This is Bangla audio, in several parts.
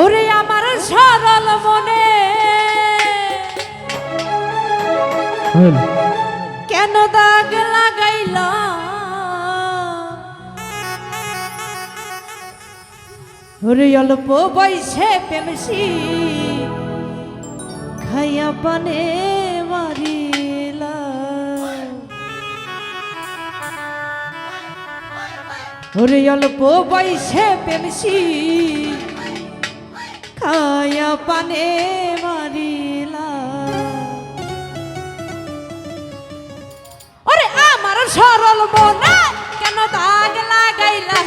ওরে আমার সরল মনে। কেন দাগ লাগাইল? ওরে অল্প বয়সে পেমসি খাইয়া পানে মারিলা। ওরে অল্প বয়সে পেমসি খায়া পানে সরল মনে কেন দাগ লাগাইলা?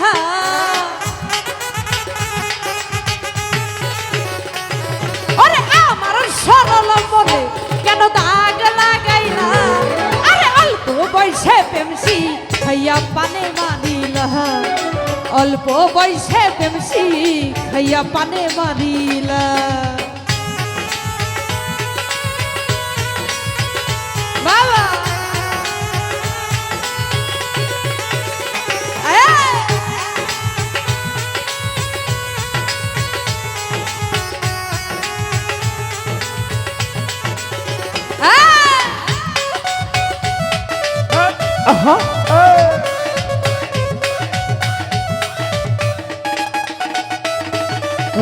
ওরে আমার সরল মনে কেন দাগ লাগাইলা? আরে অল্প বয়সে প্রেমসি খাইয়া পানে মারিলা অল্প বয়সে প্রেমসি খাইয়া পানে মারিলা বাবা!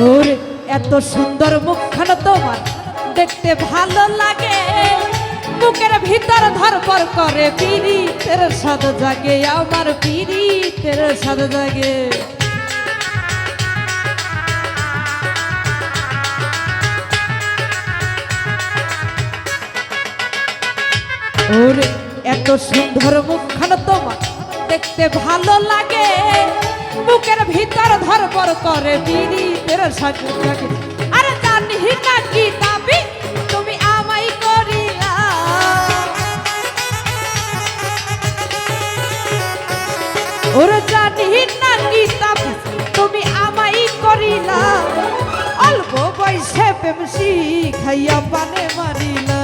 ওরে এত সুন্দর মুখখানা তোমার, দেখতে ভালো লাগে। বুকের ভিতর ধরপর করে পিড়ি তের সাদ জাগে, আমার পিড়ি তের সাদ জাগে। ওরে এত সুন্দর তোমার দেখতে ভালো লাগে। বুকের ভিতর ধরপর করে বিড়ি তের সাথে আরে জানি না কি দাবি, তুমি আমাই করিলা। ওরে জানি না কি দাবি, তুমি আমাই করিলা। অল্প বয়সে প্রেমসি খাইয়া পানে মারিলা।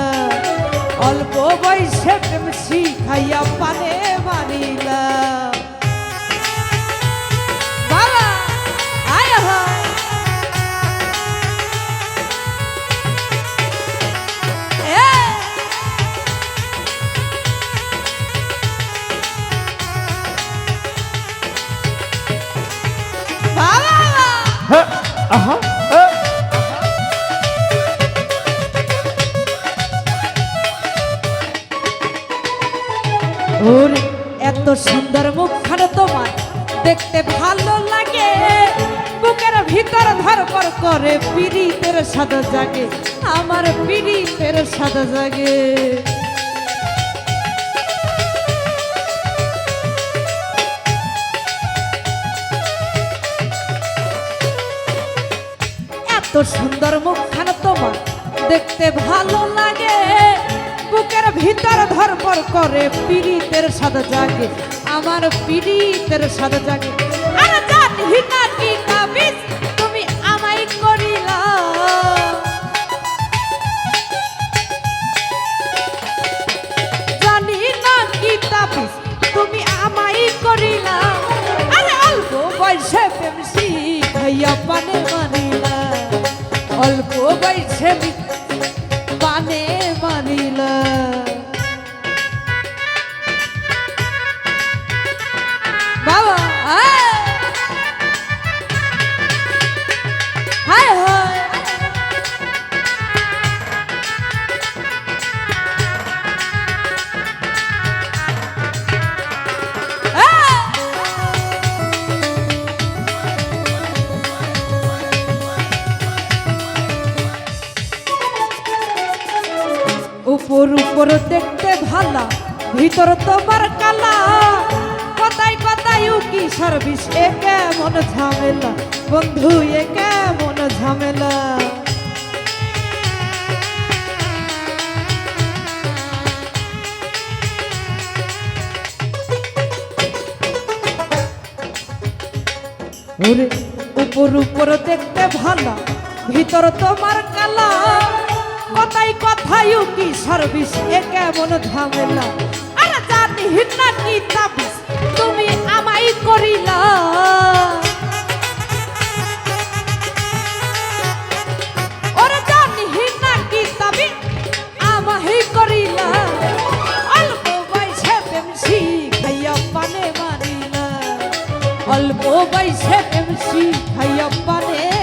অল্প বয়সে প্রেমসি খাইয়া পানে মারিলা। আহা হ্যাঁ ওরে, এত সুন্দর মুখখানা তোমার। দেখতে ভালো লাগে। বুকের ভিতর ধরপর করে পিড়িতের সাদা জাগে। আমার পিড়িতের সাদা জাগে। এত সুন্দর মুখখান তোমার। দেখতে ভালো লাগে। বুকের ভিতর ধরপর করে পীড়িতের সাদা জাগে। আমার পীড়িতের সাদা জাগে। ভিতর তোমার কালা। কথায় কথায় কি সার্ভিস, একে মন ঝামেলা। বন্ধু, একে মন ঝামেলা। উপর উপর দেখতে ভালো, ভিতর তোমার কালা। কথাই কথাই কি সার্ভিস এ কেমন ঝামেলা। আরে জানি না কি তাবিস তুমি আমাই করিলা। ওরে জানি না কি তাবি করিলা। অল্প বয়সে প্রেম শিখাইয়া পানে মারিলা। অল্প বয়সে প্রেম শিখাইয়া পানে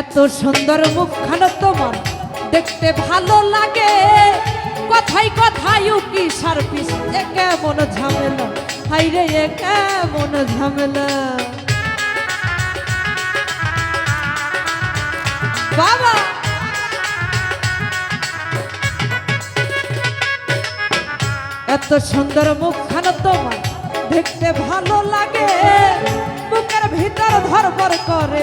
এত সুন্দর মুখখানা তোমার। দেখতে ভালো লাগে। কথাই কথাই উকি সার্ভিস এ কেমন ঝামেলা? হাই রে, এ কেমন ঝামেলা? বাবা! এত সুন্দর মুখখানা তোমার। দেখতে ভালো লাগে। বুকের ভিতর ধরপর করে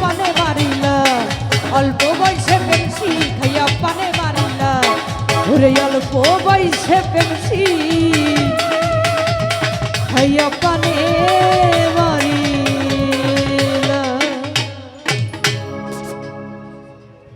পানে মারিলা। অল্প বয়সে পেনসি খাইয়া পানে মারিলা। ওরে অল্প বয়সে পেনসি খাইয়া পানে